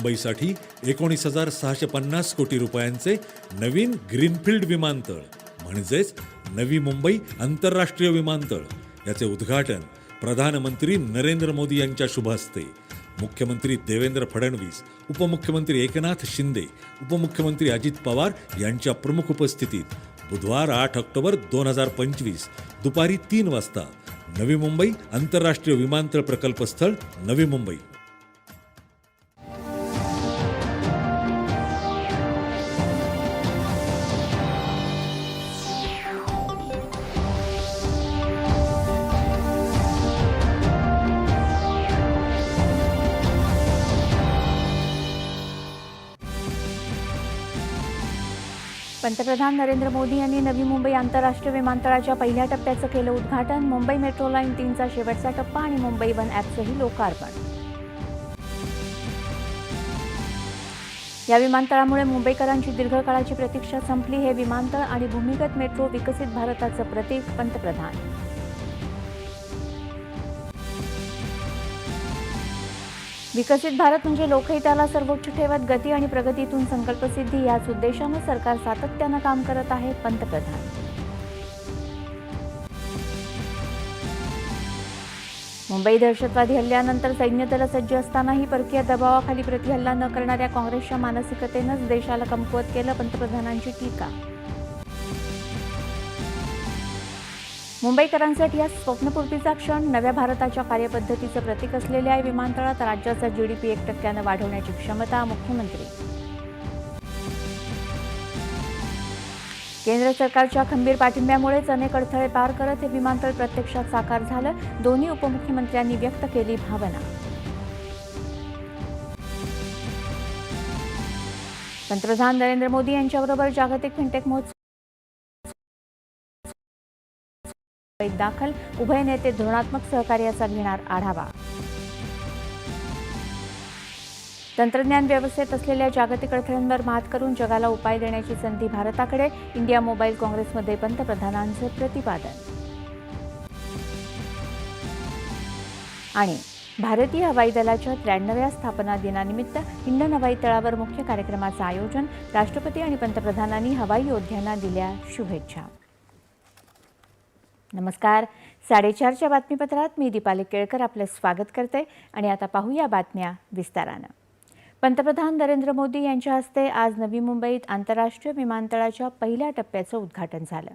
मुंबईसाठी एकोणीस हजार सहाशे पन्नास कोटी रुपयांचे नवीन ग्रीनफील्ड विमानतळ म्हणजेच नवी मुंबई आंतरराष्ट्रीय विमानतळ. याचे उद्घाटन प्रधानमंत्री नरेंद्र मोदी यांच्या शुभ हस्ते. मुख्यमंत्री देवेंद्र फडणवीस उपमुख्यमंत्री एकनाथ शिंदे उपमुख्यमंत्री अजित पवार यांच्या प्रमुख उपस्थितीत बुधवार आठ ऑक्टोबर दोन हजार पंचवीस दुपारी तीन वाजता नवी मुंबई आंतरराष्ट्रीय विमानतळ प्रकल्प स्थळ नवी मुंबई. पंतप्रधान नरेंद्र मोदी यांनी नवी मुंबई आंतरराष्ट्रीय विमानतळाच्या पहिल्या टप्प्याचं केलं उद्घाटन. मुंबई मेट्रो लाईन तीनचा शेवटचा टप्पा आणि मुंबई वन ॲपचंही लोकार्पण. या विमानतळामुळे मुंबईकरांची दीर्घकाळाची प्रतीक्षा संपली. हे विमानतळ आणि भूमिगत मेट्रो विकसित भारताचं प्रतीक पंतप्रधान. विकसित भारत म्हणजे लोकहिताला सर्वोच्च ठेवत गती आणि प्रगतीतून संकल्पसिद्धी याच उद्देशानं सरकार सातत्यानं काम करत आहे पंतप्रधान. मुंबई दहशतवादी हल्ल्यानंतर सैन्य दलं सज्ज असतानाही परकीय दबावाखाली प्रतिहल्ला न करणाऱ्या काँग्रेसच्या मानसिकतेनंच देशाला कमकुवत केलं पंतप्रधानांची टीका. मुंबईकरांसाठी या स्वप्नपूर्तीचा क्षण. नव्या भारताच्या कार्यपद्धतीचं प्रतीक असलेल्या या विमानतळात राज्याचा जीडीपी एक टक्क्यानं वाढवण्याची क्षमता मुख्यमंत्री. केंद्र सरकारच्या खंबीर पाठिंब्यामुळेच अनेक अडथळे पार करत हे विमानतळ प्रत्यक्षात साकार झालं. दोन्ही उपमुख्यमंत्र्यांनी व्यक्त केली भावना. पंतप्रधान नरेंद्र मोदी यांच्याबरोबर जागतिक फिनटेक महोत्सव दाखल. उभय नेते धोरणात्मक सहकार्याचा घेणार आढावा. तंत्रज्ञान व्यवस्थेत असलेल्या जागतिक अडथळ्यांवर मात करून जगाला उपाय देण्याची संधी भारताकडे. इंडिया मोबाईल काँग्रेसमध्ये पंतप्रधानांचं प्रतिपादन. आणि भारतीय हवाई दलाच्या त्र्याण्णव्या स्थापना दिनानिमित्त हिंडन हवाई तळावर मुख्य कार्यक्रमाचं आयोजन. राष्ट्रपती आणि पंतप्रधानांनी हवाई योद्ध्यांना दिल्या शुभेच्छा. नमस्कार. साडेचारच्या बातमीपत्रात मी दीपाली केळकर आपलं स्वागत करते आणि आता पाहूया बातम्या विस्तारानं. पंतप्रधान नरेंद्र मोदी यांच्या हस्ते आज नवी मुंबईत आंतरराष्ट्रीय विमानतळाच्या पहिल्या टप्प्याचं उद्घाटन झालं.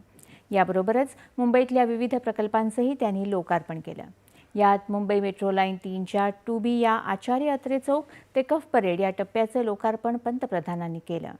याबरोबरच मुंबईतल्या विविध प्रकल्पांचंही त्यांनी लोकार्पण केलं. यात मुंबई मेट्रो लाईन तीनच्या टू बी या आचार्य अत्रे चौक ते कफ परेड या टप्प्याचं लोकार्पण पंतप्रधानांनी केलं.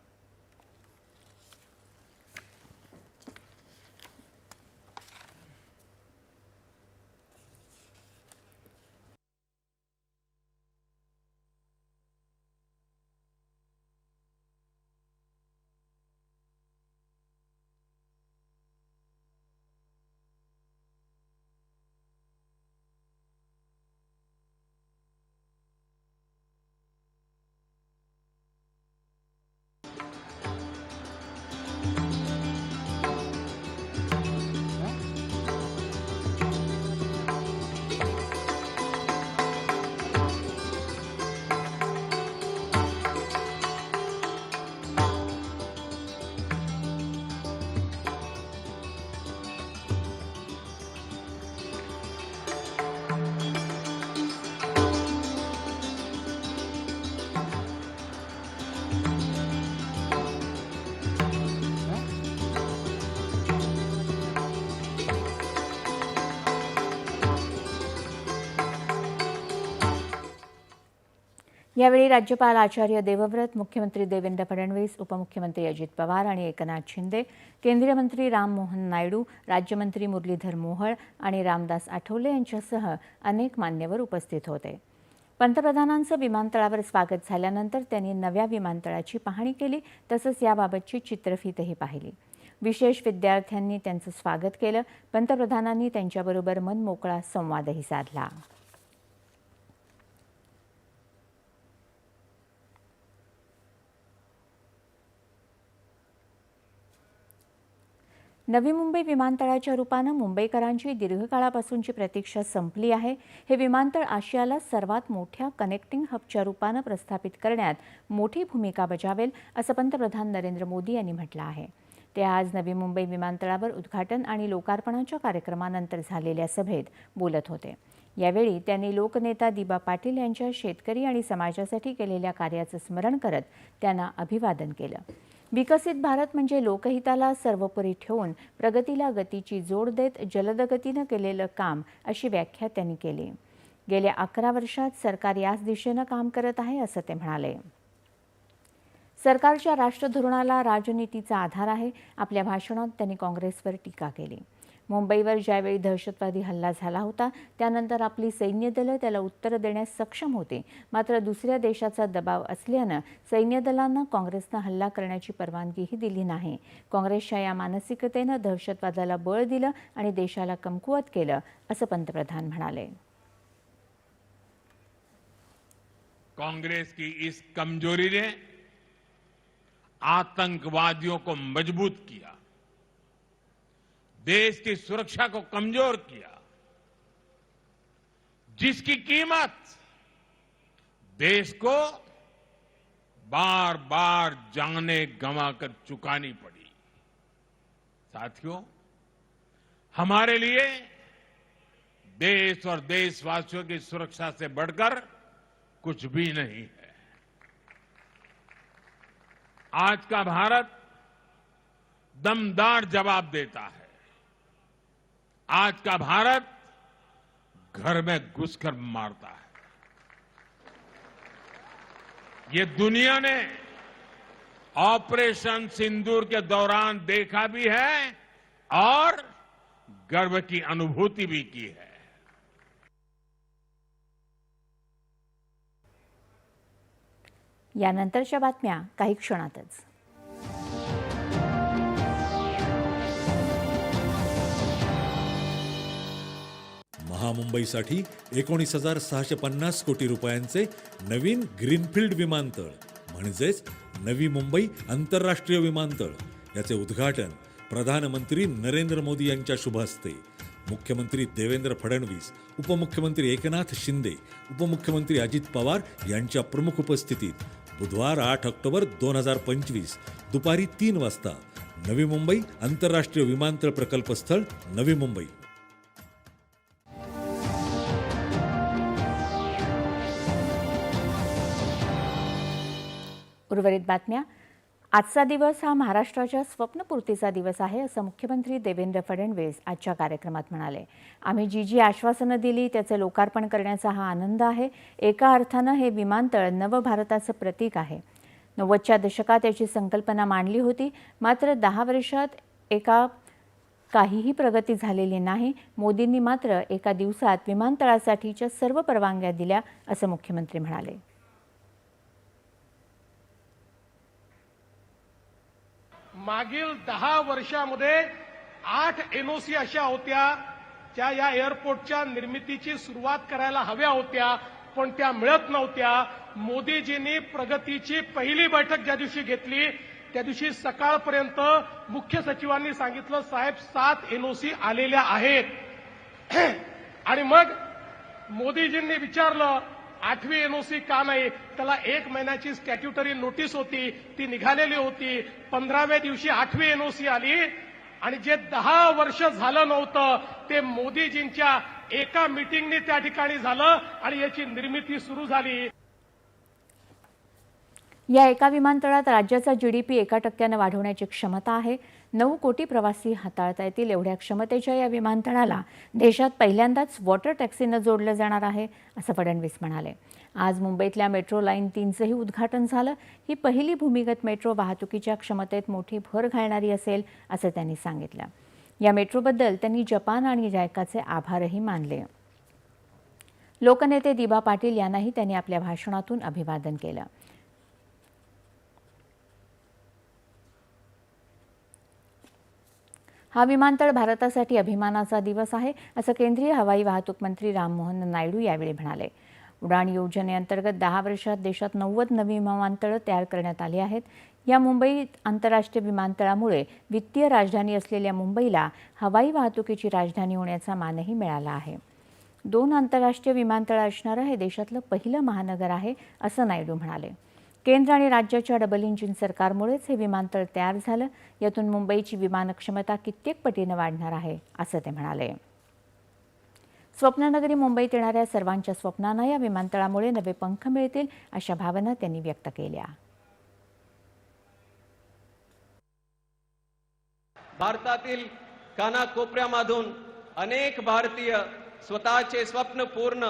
यावेळी राज्यपाल आचार्य देवव्रत मुख्यमंत्री देवेंद्र फडणवीस उपमुख्यमंत्री अजित पवार आणि एकनाथ शिंदे केंद्रीय मंत्री राममोहन नायडू राज्यमंत्री मुरलीधर मोहोळ आणि रामदास आठवले यांच्यासह अनेक मान्यवर उपस्थित होते. पंतप्रधानांचं विमानतळावर स्वागत झाल्यानंतर त्यांनी नव्या विमानतळाची पाहणी केली तसंच याबाबतची चित्रफीतही पाहिली. विशेष विद्यार्थ्यांनी त्यांचं स्वागत केलं पंतप्रधानांनी त्यांच्याबरोबर मनमोकळा संवादही साधला. नवी मुंबई विमानतळाच्या रूपानं मुंबईकरांची दीर्घकाळापासूनची प्रतीक्षा संपली आहे. हे विमानतळ आशियाला सर्वात मोठ्या कनेक्टिंग हबच्या रूपानं प्रस्थापित करण्यात मोठी भूमिका बजावेल असं पंतप्रधान नरेंद्र मोदी यांनी म्हटलं आहे. ते आज नवी मुंबई विमानतळावर उद्घाटन आणि लोकार्पणाच्या कार्यक्रमानंतर झालेल्या सभेत बोलत होते. यावेळी त्यांनी लोकनेता दिबा पाटील यांच्या शेतकरी आणि समाजासाठी केलेल्या कार्याचं स्मरण करत त्यांना अभिवादन केलं. विकसित भारत म्हणजे लोकहिताला सर्वोपरी ठेवून प्रगतीला गतीची जोड देत जलदगतीनं केलेलं काम अशी व्याख्या त्यांनी केली. गेल्या अकरा वर्षात सरकार याच दिशेनं काम करत आहे असं ते म्हणाले. सरकारच्या राष्ट्रधोरणाला राजनीतीचा आधार आहे आपल्या भाषणात त्यांनी काँग्रेसवर टीका केली. मुंबईवर ज्यावेळी दहशतवादी हल्ला झाला होता त्यानंतर आपली सैन्य दलं त्याला उत्तर देण्यास सक्षम होते. मात्र दुसऱ्या देशाचा दबाव असल्यानं सैन्य दलांना काँग्रेसनं हल्ला करण्याची परवानगीही दिली नाही. काँग्रेसच्या या मानसिकतेनं दहशतवादाला बळ दिलं आणि देशाला कमकुवत केलं असं पंतप्रधान म्हणाले. कांग्रेस की इस कमजोरी ने आतंकवादियों को मजबूत किया। देश की सुरक्षा को कमज़ोर किया। जिसकी कीमत देश को बार बार जाने गंवाकर चुकानी पड़ी। साथियों, हमारे लिए देश और देशवासियों की सुरक्षा से बढ़कर कुछ भी नहीं है। आज का भारत दमदार जवाब देता है। आज का भारत घर में घुसकर मारता है। ये दुनिया ने ऑपरेशन सिंदूर के दौरान देखा भी है और गर्व की अनुभूति भी की है। यानंतरच्या बातम्या काही क्षणातच. महामुंबईसाठी एकोणीस हजार सहाशे पन्नास कोटी रुपयांचे नवीन ग्रीनफील्ड विमानतळ म्हणजेच नवी मुंबई आंतरराष्ट्रीय विमानतळ. याचे उद्घाटन प्रधानमंत्री नरेंद्र मोदी यांच्या शुभ हस्ते. मुख्यमंत्री देवेंद्र फडणवीस उपमुख्यमंत्री एकनाथ शिंदे उपमुख्यमंत्री अजित पवार यांच्या प्रमुख उपस्थितीत बुधवार आठ ऑक्टोबर दोन हजार पंचवीस दुपारी तीन वाजता नवी मुंबई आंतरराष्ट्रीय विमानतळ प्रकल्प स्थळ नवी मुंबई. उर्वरित बातम्या. आजचा दिवस हा महाराष्ट्राच्या स्वप्नपूर्तीचा दिवस आहे असं मुख्यमंत्री देवेंद्र फडणवीस आजच्या कार्यक्रमात म्हणाले. आम्ही जी जी आश्वासनं दिली त्याचं लोकार्पण करण्याचा हा आनंद आहे. एका अर्थानं हे विमानतळ नवभारताचं प्रतीक आहे. नव्वदच्या दशकात याची संकल्पना मांडली होती. मात्र दहा वर्षात एका काहीही प्रगती झालेली नाही. मोदींनी मात्र एका दिवसात विमानतळासाठीच्या सर्व परवानग्या दिल्या असं मुख्यमंत्री म्हणाले. मागील दहा वर्षामध्ये आठ एनओसी अशा होत्या ज्या या एअरपोर्टच्या निर्मितीची सुरुवात करायला हव्या होत्या पण त्या मिळत नव्हत्या. मोदीजींनी प्रगतीची पहिली बैठक ज्या दिवशी घेतली त्या दिवशी सकाळपर्यंत मुख्य सचिवांनी सांगितलं साहेब सात एनओसी आलेल्या आहेत. आणि मग मोदीजींनी विचारलं आठवी एनओसी का नाही त्याला एक महिन्याची स्टॅट्युटरी नोटीस होती ती निघालेली होती. पंधराव्या दिवशी आठवी एनओसी आली आणि जे दहा वर्ष झालं नव्हतं ते मोदीजींच्या एका मिटिंगने त्या ठिकाणी झालं आणि याची निर्मिती सुरू झाली. या एका विमानतळात राज्याचा जीडीपी एका टक्क्यानं वाढवण्याची क्षमता आहे. नऊ कोटी प्रवासी हाताळता येतील एवढ्या क्षमतेच्या या विमानतळाला देशात पहिल्यांदाच वॉटर टॅक्सीनं जोडलं जाणार आहे असं फडणवीस म्हणाले. आज मुंबईतल्या मेट्रो लाईन तीनचंही उद्घाटन झालं. ही पहिली भूमिगत मेट्रो वाहतुकीच्या क्षमतेत मोठी भर घालणारी असेल असं त्यांनी सांगितलं. या मेट्रोबद्दल त्यांनी जपान आणि जायकाचे आभारही मानले. लोकनेते दिबा पाटील यांनाही त्यांनी आपल्या भाषणातून अभिवादन केलं. हा विमानतळ भारतासाठी अभिमानाचा दिवस आहे असं केंद्रीय हवाई वाहतूक मंत्री राममोहन नायडू यावेळी म्हणाले. उडाण योजनेअंतर्गत दहा वर्षात देशात नव्वद नवी विमानतळं तयार करण्यात आली आहेत. या मुंबईत आंतरराष्ट्रीय विमानतळामुळे वित्तीय राजधानी असलेल्या मुंबईला हवाई वाहतुकीची राजधानी होण्याचा मानही मिळाला आहे. दोन आंतरराष्ट्रीय विमानतळ असणारं हे देशातलं पहिलं महानगर आहे असं नायडू म्हणाले. केंद्र आणि राज्याच्या डबल इंजिन सरकारमुळेच हे विमानतळ तयार झालं. यातून मुंबईची विमान क्षमता कित्येक पटीनं वाढणार आहे असं ते म्हणाले. स्वप्ननगरी मुंबईत येणाऱ्या सर्वांच्या स्वप्नांना या विमानतळामुळे नवे पंख मिळतील अशा भावना त्यांनी व्यक्त केल्या. भारतातील कानाकोपऱ्यामधून अनेक भारतीय स्वतःचे स्वप्न पूर्ण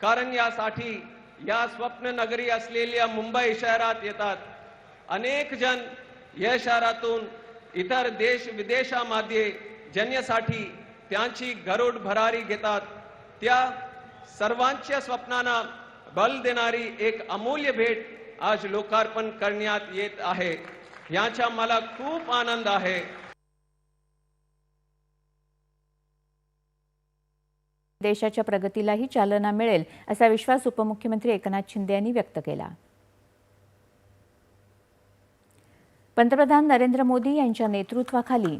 कारण यासाठी या स्वप्न नगरी असलेल्या मुंबई शहरात येतात. अनेक जण या शहरातून इतर देश विदेशामध्ये जन्यासाठी त्यांची गरुड भरारी घेतात. त्या सर्वांच्या स्वप्नांना बल देणारी एक अमूल्य भेट आज लोकार्पण करण्यात येत आहे. याचा मला खूप आनंद आहे. देशाच्या प्रगतीलाही चालना मिळेल असा विश्वास उपमुख्यमंत्री एकनाथ शिंदे यांनी व्यक्त केला. पंतप्रधान नरेंद्र मोदी यांच्या नेतृत्वाखाली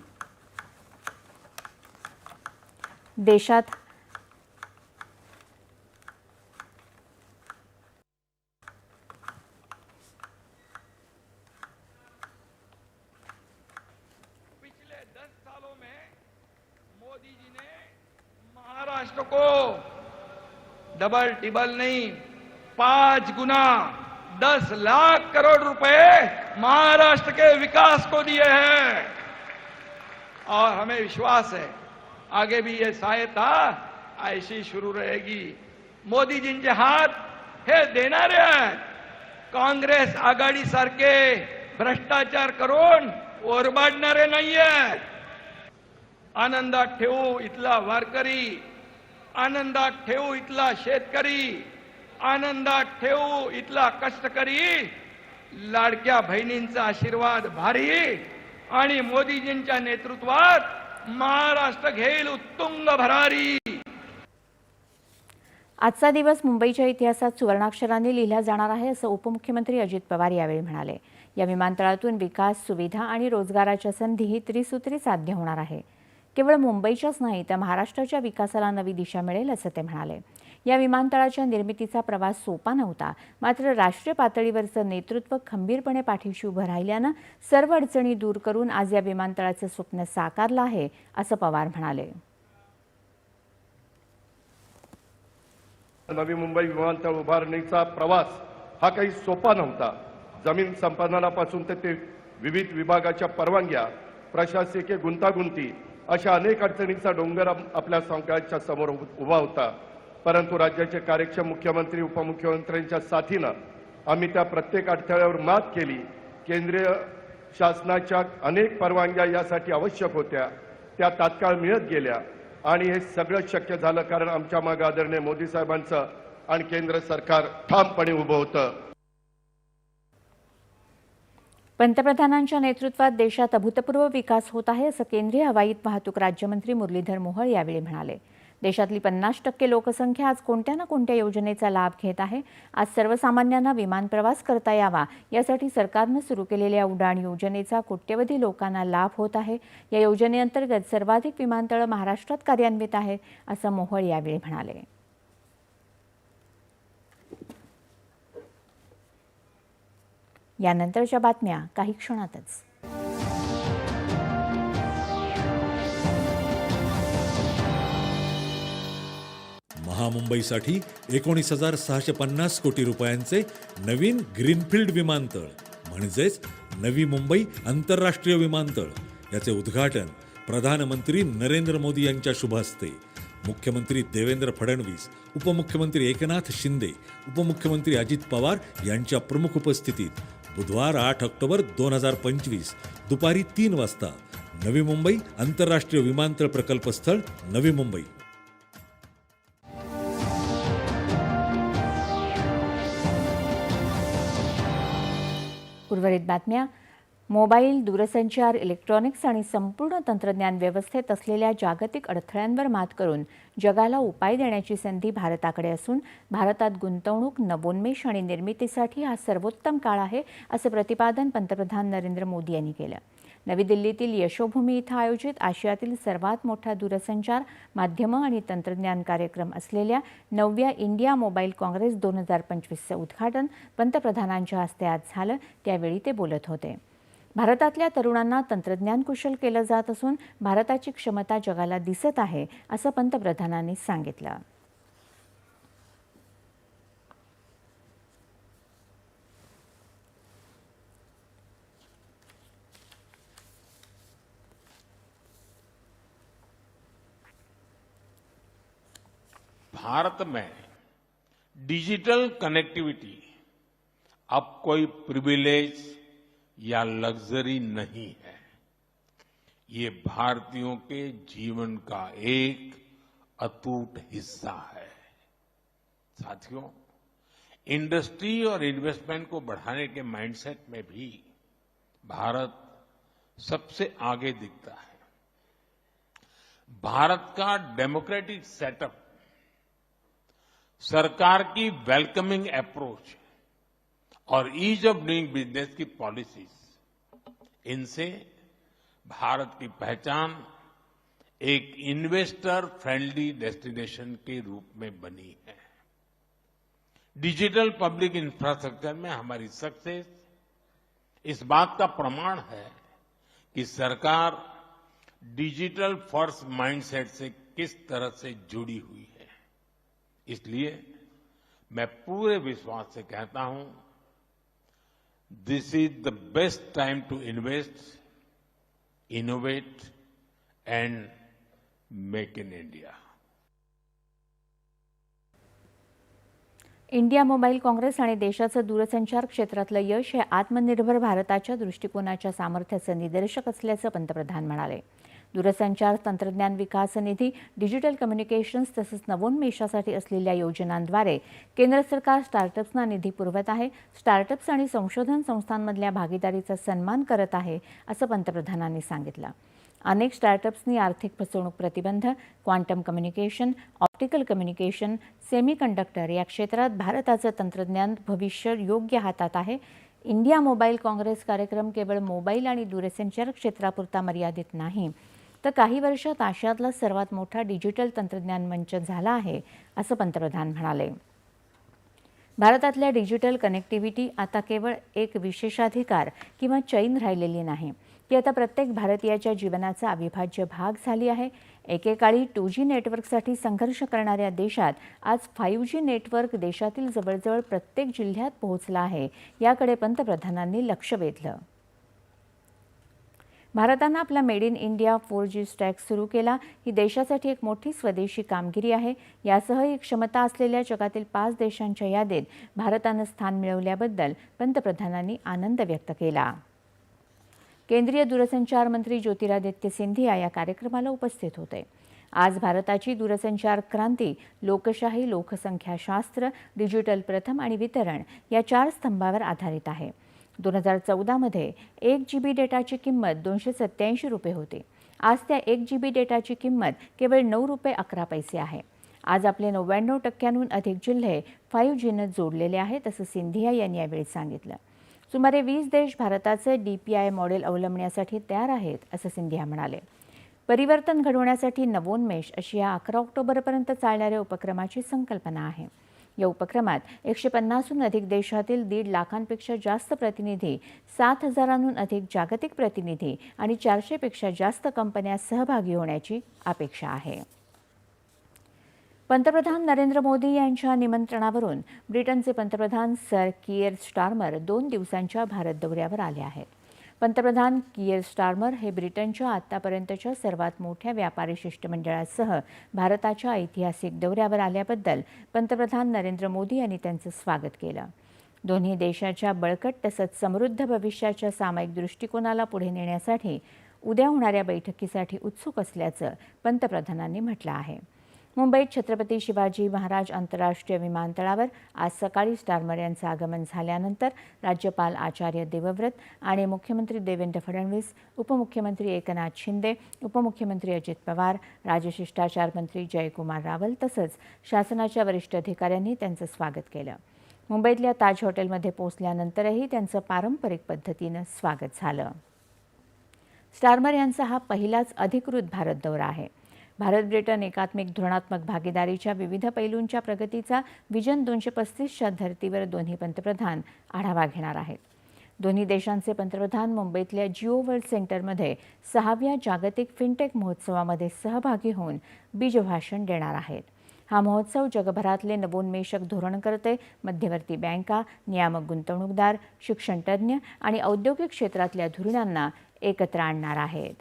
देशात पिछले दस सालों में मोदी जी ने महाराष्ट्र को डबल टिबल नहीं, पाँच गुना दस लाख करोड़ रुपए महाराष्ट्र के विकास को दिए हैं। और हमें विश्वास है, आगे भी ये सहायता ऐसी शुरू रहेगी। मोदी जींचे हात हे देणारे आहेत काँग्रेस आघाडी सारखे भ्रष्टाचार करून ओरबाडणारे नाहीयेत आनंदात ठेवू इथला वारकरी आनंदात ठेवू इथला शेतकरी आनंदात ठेवू इथला कष्टकरी लाडक्या बहिणींचा आशीर्वाद भारी आणि मोदीजींच्या नेतृत्वात महाराष्ट्र घेईल उत्तुंग भरारी. आजचा दिवस मुंबईच्या इतिहासात सुवर्णाक्षरांनी लिहिला जाणार आहे असं उपमुख्यमंत्री अजित पवार यावेळी म्हणाले. या विमानतळातून विकास सुविधा आणि रोजगाराच्या संधीही त्रिसूत्री साध्य होणार आहे. केवळ मुंबईच्याच नाही तर महाराष्ट्राच्या विकासाला नवी दिशा मिळेल असं ते म्हणाले. या विमानतळाच्या निर्मितीचा प्रवास सोपा नव्हता मात्र राष्ट्रीय पातळीवरचं नेतृत्व खंबीरपणे पाठीशी उभं राहिल्यानं सर्व अडचणी दूर करून आज या विमानतळाचं स्वप्न साकारलं आहे असं पवार म्हणाले. नवी मुंबई विमानतळ उभारणीचा प्रवास हा काही सोपा नव्हता. जमीन संपादनापासून ते ते विविध विभागाच्या परवानग्या प्रशासकीय गुंतागुंती अशा अनेक अडचणींचा डोंगर आपल्या संकाळच्या समोर उभा होता. परंतु राज्याचे कार्यक्षम मुख्यमंत्री उपमुख्यमंत्र्यांच्या साथीनं आम्ही त्या प्रत्येक अडथळ्यावर मात केली. केंद्रीय शासनाच्या अनेक परवानग्या यासाठी आवश्यक होत्या. त्या तात्काळ मिळत गेल्या. आणि हे सगळं शक्य झालं कारण आमच्या मागे आदरणीय मोदी साहेबांचं आणि केंद्र सरकार ठामपणे उभं होतं. पंतप्रधानांच्या नेतृत्वात देशात अभूतपूर्व विकास होत आहे असं केंद्रीय हवाई वाहतूक राज्यमंत्री मुरलीधर मोहोळ यावेळी म्हणाले. देशातली पन्नास टक्के लोकसंख्या आज कोणत्या ना कोणत्या योजनेचा लाभ घेत आहे? आज सर्वसामान्यांना विमान प्रवास करता यावा यासाठी सरकारनं सुरू केलेल्या उडाण योजनेचा कोट्यवधी लोकांना लाभ होत आहे. या योजनेअंतर्गत सर्वाधिक विमानतळं महाराष्ट्रात कार्यान्वित आहेत असं मोहोळ यावेळी म्हणाले. यानंतरच्या बातम्या काही क्षणातच. महामुंबईसाठी एकोणीस हजार सहाशे पन्नास कोटी रुपयांचे नवीन ग्रीनफील्ड विमानतळ म्हणजेच नवी मुंबई आंतरराष्ट्रीय विमानतळ. याचे उद्घाटन प्रधानमंत्री नरेंद्र मोदी यांच्या शुभ हस्ते. मुख्यमंत्री देवेंद्र फडणवीस उपमुख्यमंत्री एकनाथ शिंदे उपमुख्यमंत्री अजित पवार यांच्या प्रमुख उपस्थितीत बुधवार आठ ऑक्टोबर दोन हजार पंचवीस दुपारी तीन वाजता. नवी मुंबई आंतरराष्ट्रीय विमानतळ प्रकल्प स्थळ नवी मुंबई. उर्वरित बातम्या मोबाईल दूरसंचार इलेक्ट्रॉनिक्स आणि संपूर्ण तंत्रज्ञान व्यवस्थेत असलेल्या जागतिक अडथळ्यांवर मात करून जगाला उपाय देण्याची संधी भारताकडे असून भारतात गुंतवणूक नवोन्मेष आणि निर्मितीसाठी हा सर्वोत्तम काळ आहे असं प्रतिपादन पंतप्रधान नरेंद्र मोदी यांनी केलं. नवी दिल्लीतील यशोभूमी इथं आयोजित आशियातील सर्वात मोठा दूरसंचार माध्यमं आणि तंत्रज्ञान कार्यक्रम असलेल्या नवव्या इंडिया मोबाईल काँग्रेस दोन हजार पंचवीसचं उद्घाटन पंतप्रधानांच्या हस्ते आज झालं त्यावेळी ते बोलत होते. भारतातल्या तरुणांना तंत्रज्ञान कुशल केलं जात असून भारताची क्षमता जगाला दिसत आहे असं पंतप्रधानांनी सांगितलं. भारत में डिजिटल कनेक्टिविटी अब कोई प्रिविलेज या लग्जरी नहीं है। ये भारतीयों के जीवन का एक अटूट हिस्सा है। साथियों, इंडस्ट्री और इन्वेस्टमेंट को बढ़ाने के माइंडसेट में भी भारत सबसे आगे दिखता है। भारत का डेमोक्रेटिक सेटअप सरकार की वेलकमिंग अप्रोच और ईज ऑफ़ डूइंग बिज़नेस की पॉलिसीज़ इनसे भारत की पहचान एक इन्वेस्टर फ्रेंडली डेस्टिनेशन के रूप में बनी है। डिजिटल पब्लिक इंफ्रास्ट्रक्चर में हमारी सक्सेस इस बात का प्रमाण है कि सरकार डिजिटल फ़र्स्ट माइंडसेट से किस तरह से जुड़ी हुई है। इसलिए मैं पूरे विश्वास से कहता हूँ this is the best time to invest, innovate and make in India India mobile congress आणि देशाचं दूरसंचार क्षेत्रातलं यश हे आत्मनिर्भर भारताच्या दृष्टिकोनाच्या सामर्थ्याचं निदर्शक असल्याचं पंतप्रधान म्हणाले. दूरसंचार तंत्रज्ञान विकास निधी डिजिटल कम्युनिकेशन्स तसंच नवोन्मेषासाठी असलेल्या योजनांद्वारे केंद्र सरकार स्टार्टअप्सना निधी पुरवत आहे. स्टार्टअप्स आणि संशोधन संस्थांमधल्या भागीदारीचा सन्मान करत आहे असं पंतप्रधानांनी सांगितलं. अनेक स्टार्टअप्सनी आर्थिक फसवणूक प्रतिबंध quantum communication optical communication semiconductor या क्षेत्रात भारताचं तंत्रज्ञान भविष्य योग्य हातात आहे. इंडिया मोबाईल काँग्रेस कार्यक्रम केवळ मोबाईल आणि दूरसंचार क्षेत्रापुरता मर्यादित नाही. तर काही वर्षात आशियातला सर्वात मोठा डिजिटल तंत्रज्ञान मंच झाला आहे असं पंतप्रधान म्हणाले. भारतातल्या डिजिटल कनेक्टिव्हिटी आता केवळ एक विशेषाधिकार किंवा चैन राहिलेली नाही ती आता प्रत्येक भारतीयाच्या जीवनाचा अविभाज्य भाग झाली आहे. एकेकाळी टू जी नेटवर्कसाठी संघर्ष करणाऱ्या देशात आज फाईव्ह जी नेटवर्क देशातील जवळजवळ प्रत्येक जिल्ह्यात पोहोचला आहे याकडे पंतप्रधानांनी लक्ष वेधलं. भारतानं आपला made in India four G stack सुरू केला. ही देशासाठी एक मोठी स्वदेशी कामगिरी आहे. यासह ही क्षमता असलेल्या जगातील पाच देशांच्या यादीत भारतानं स्थान मिळवल्याबद्दल पंतप्रधानांनी आनंद व्यक्त केला. केंद्रीय दूरसंचार मंत्री ज्योतिरादित्य सिंधिया या कार्यक्रमाला उपस्थित होते. आज भारताची दूरसंचार क्रांती लोकशाही लोकसंख्याशास्त्र डिजिटल प्रथम आणि वितरण या चार स्तंभावर आधारित आहे. दोन हजार चौदामध्ये एक जी बी डेटाची किंमत दोनशे सत्याऐंशी रुपये होती. आज त्या एक जी बी डेटाची किंमत केवळ नऊ रुपये अकरा पैसे आहे. आज आपले नव्याण्णव टक्क्यांहून अधिक जिल्हे फाईव्ह जीनं जोडलेले आहेत असं सिंधिया यांनी यावेळी सांगितलं. सुमारे वीस देश भारताचं डी पी आय मॉडेल अवलंबण्यासाठी तयार आहेत असं सिंधिया म्हणाले. परिवर्तन घडवण्यासाठी नवोन्मेष अशी या अकरा ऑक्टोबरपर्यंत चालणाऱ्या उपक्रमाची संकल्पना आहे. या उपक्रमात एकशे पन्नासहून अधिक देशातील दीड लाखांपेक्षा जास्त प्रतिनिधी सात हजारांहून अधिक जागतिक प्रतिनिधी आणि चारशेपेक्षा जास्त कंपन्या सहभागी होण्याची अपेक्षा आहे. पंतप्रधान नरेंद्र मोदी यांच्या निमंत्रणावरून ब्रिटनचे पंतप्रधान सर कियर स्टार्मर दोन दिवसांच्या भारत दौऱ्यावर आले आहेत. पंतप्रधान कियर स्टार्मर हे ब्रिटनच्या आतापर्यंतच्या सर्वात मोठ्या व्यापारी शिष्टमंडळासह भारताच्या ऐतिहासिक दौऱ्यावर आल्याबद्दल पंतप्रधान नरेंद्र मोदी यांनी त्यांचं स्वागत केलं. दोन्ही देशाच्या बळकट तसंच समृद्ध भविष्याच्या सामायिक दृष्टिकोनाला पुढे नेण्यासाठी उद्या होणाऱ्या बैठकीसाठी उत्सुक असल्याचं पंतप्रधानांनी म्हटलं आहे. मुंबईत छत्रपती शिवाजी महाराज आंतरराष्ट्रीय विमानतळावर आज सकाळी स्टारमर यांचं आगमन झाल्यानंतर राज्यपाल आचार्य देवव्रत आणि मुख्यमंत्री देवेंद्र फडणवीस उपमुख्यमंत्री एकनाथ शिंदे उपमुख्यमंत्री अजित पवार राजशिष्टाचार मंत्री जयकुमार रावल तसंच शासनाच्या वरिष्ठ अधिकाऱ्यांनी त्यांचं स्वागत केलं. मुंबईतल्या ताज हॉटेलमध्ये पोहोचल्यानंतरही त्यांचं पारंपरिक पद्धतीनं स्वागत झालं. स्टारमर यांचा हा पहिलाच अधिकृत भारत दौरा आहे. भारत ब्रिटन एकात्मिक धोरणात्मक भागीदारीच्या विविध पैलूंच्या प्रगतीचा विजन दोनशे पस्तीसच्या धर्तीवर दोन्ही पंतप्रधान आढावा घेणार आहेत. दोन्ही देशांचे पंतप्रधान मुंबईतल्या जिओ वर्ल्ड सेंटरमध्ये सहाव्या जागतिक फिनटेक महोत्सवामध्ये सहभागी होऊन बीजभाषण देणार आहेत. हा महोत्सव जगभरातले नवोन्मेषक धोरणकर्ते मध्यवर्ती बँका नियामक गुंतवणूकदार शिक्षणतज्ज्ञ आणि औद्योगिक क्षेत्रातल्या धुरीणांना एकत्र आणणार आहेत.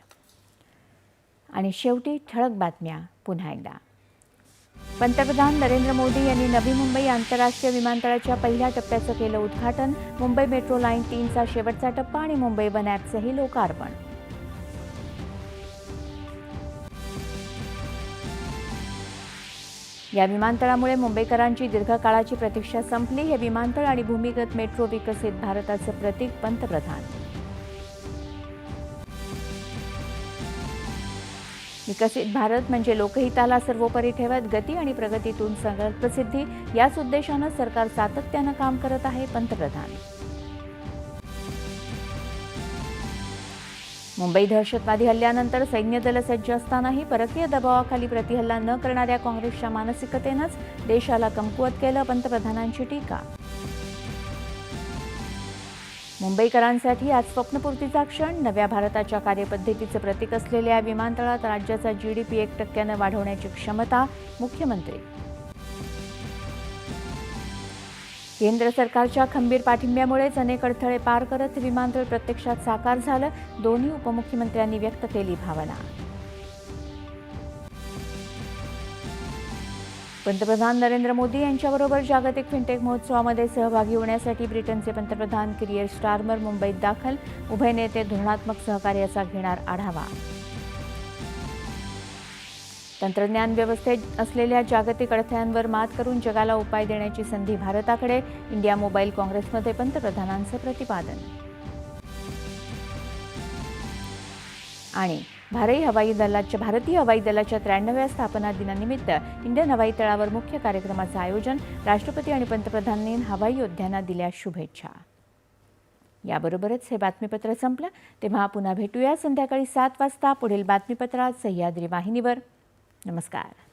आणि शेवटी ठळक बातम्या पुन्हा एकदा. पंतप्रधान नरेंद्र मोदी यांनी नवी मुंबई आंतरराष्ट्रीय विमानतळाच्या पहिल्या टप्प्याचं केलं उद्घाटन. मुंबई मेट्रो लाईन तीनचा शेवटचा टप्पा आणि मुंबई वन ॲपचंही लोकार्पण. या विमानतळामुळे मुंबईकरांची दीर्घकाळाची प्रतीक्षा संपली. हे विमानतळ आणि भूमिगत मेट्रो विकसित भारताचं प्रतीक पंतप्रधान. विकसित भारत म्हणजे लोकहिताला सर्वोपरी ठेवत गती आणि प्रगतीतून संकल्पसिद्धी याच उद्देशानं सरकार सातत्यानं काम करत आहे पंतप्रधान. मुंबई दहशतवादी हल्ल्यानंतर सैन्य दल सज्ज असतानाही परकीय दबावाखाली प्रतिहल्ला न करणाऱ्या काँग्रेसच्या मानसिकतेनंच देशाला कमकुवत केलं पंतप्रधानांची टीका. मुंबईकरांसाठी आज स्वप्नपूर्तीचा क्षण. नव्या भारताच्या कार्यपद्धतीचं प्रतीक असलेल्या या विमानतळात राज्याचा जी डी पी एक टक्क्यानं वाढवण्याची क्षमता मुख्यमंत्री. केंद्र सरकारच्या खंबीर पाठिंब्यामुळेच अनेक अडथळे पार करत विमानतळ प्रत्यक्षात साकार झालं. दोन्ही उपमुख्यमंत्र्यांनी व्यक्त केली भावना. पंतप्रधान नरेंद्र मोदी यांच्याबरोबर जागतिक फिनटेक महोत्सवामध्ये सहभागी होण्यासाठी ब्रिटनचे पंतप्रधान किरियर स्टारमर मुंबईत दाखल. उभय नेते धोरणात्मक सहकार्याचा घेणार आढावा. तंत्रज्ञान व्यवस्थेत असलेल्या जागतिक अडथळ्यांवर मात करून जगाला उपाय देण्याची संधी भारताकडे. इंडिया मोबाईल काँग्रेसमध्ये पंतप्रधानांचं प्रतिपादन. आणि भारतीय हवाई दलाच्या भारतीय हवाई दलाच्या त्र्याण्णव्या स्थापना दिनानिमित्त इंडियन हवाई तळावर मुख्य कार्यक्रमाचं आयोजन राष्ट्रपती आणि पंतप्रधानांनी हवाई योद्ध्यांना दिल्या शुभेच्छा. याबरोबरच हे बातमीपत्र संपलं. तेव्हा पुन्हा भेटूया संध्याकाळी सात वाजता. पुढील बातमीपत्रात सह्याद्री वाहिनीवर. नमस्कार.